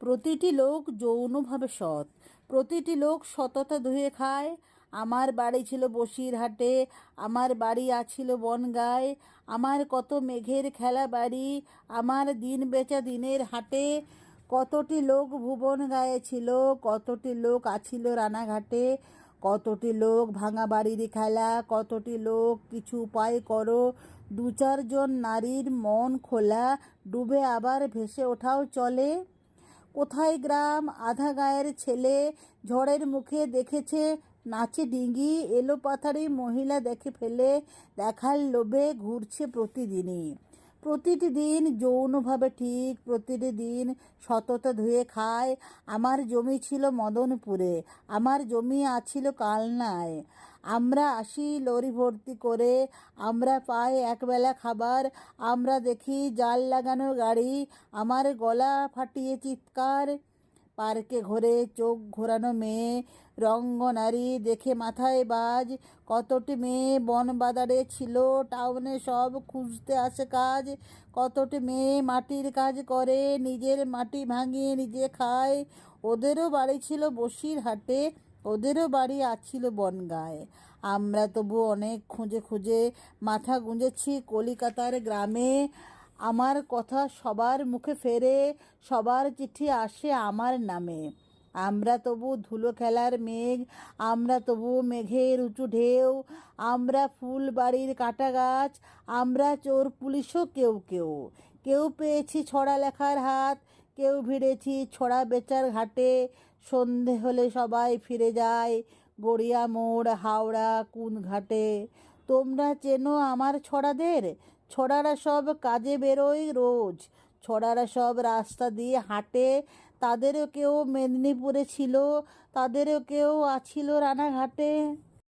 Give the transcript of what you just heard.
প্রতিটি লোক যৌনভাবে সৎ। প্রতিটি লোক সততা ধুয়ে খায়। আমার বাড়ি ছিল বসিরহাটে, আমার বাড়ি আছিল বনগায়, আমার কত মেঘের খেলা বাড়ি, আমার দিন বেচা দিনের হাটে। কতটি লোক ভুবন গায়ে ছিল, কতটি লোক আছিল রানাঘাটে। কতটি লোক ভাঙা বাড়ির খেলা, কতটি লোক কিছু উপায় করো। দু চারজন নারীর মন খোলা, ডুবে আবার ভেসে ওঠাও চলে। কোথায় গ্রাম? আধা গায়ের ছেলে ঝড়ের মুখে দেখেছে, নাচে ডিঙ্গি এলো পাথারে মহিলা দেখে ফেলে, দেখার লোভে ঘুরছে প্রতিদিনই। প্রতিটি দিন যৌনভাবে ঠিক প্রতিটি দিন সততা ধুয়ে খায় আমার জমি ছিল মদনপুরে, আমার জমি আছিল কালনায়। আমরা আসি লরি ভর্তি করে, আমরা পাই একবেলা খাবার, আমরা দেখি জাল লাগানো গাড়ি, আমার গলা ফাটিয়ে চিৎকার। পার্কে ঘোরে, চোখ ঘোরানো মেয়ে, রঙ্গনারী দেখে মাথায় বাজ। কতটি মেয়ে বনবাদারে ছিল, টাউনে সব খুঁজতে আসে কাজ। কতটি মেয়ে মাটির কাজ করে, নিজের মাটি ভাঙিয়ে নিজে খায়। ওদেরও বাড়ি ছিল বসির হাটে ওদেরও বাড়ি আছিল বনগায়। আমরা তবু অনেক খুঁজে খুঁজে মাথা গুঁজেছি কলিকাতার গ্রামে। আমার কথা সবার মুখে ফেরে, সবার চিঠি আসে আমার নামে। আমরা তবু ধুলো খেলার মেঘ, আমরা তবু মেঘের উঁচু ঢেউ, আমরা ফুল বাড়ির কাটা গাছ, আমরা চোর পুলিশও কেউ কেউ। কেউ পেয়েছি ছড়া লেখার হাত, কেউ ভিড়েছি ছড়া বেচার ঘাটে। সন্ধে হলে সবাই ফিরে যায় গড়িয়া মোড়, হাওড়া, কুন ঘাটে। তোমরা চেনো আমার ছড়াদের? ছড়ারা সব কাজে বেরোয় রোজ। ছড়ারা সব রাস্তা দিয়ে হাঁটে। তাদেরও কেউ মেদিনীপুরে ছিল, তাদেরও কেউ আছিল রানাঘাটে।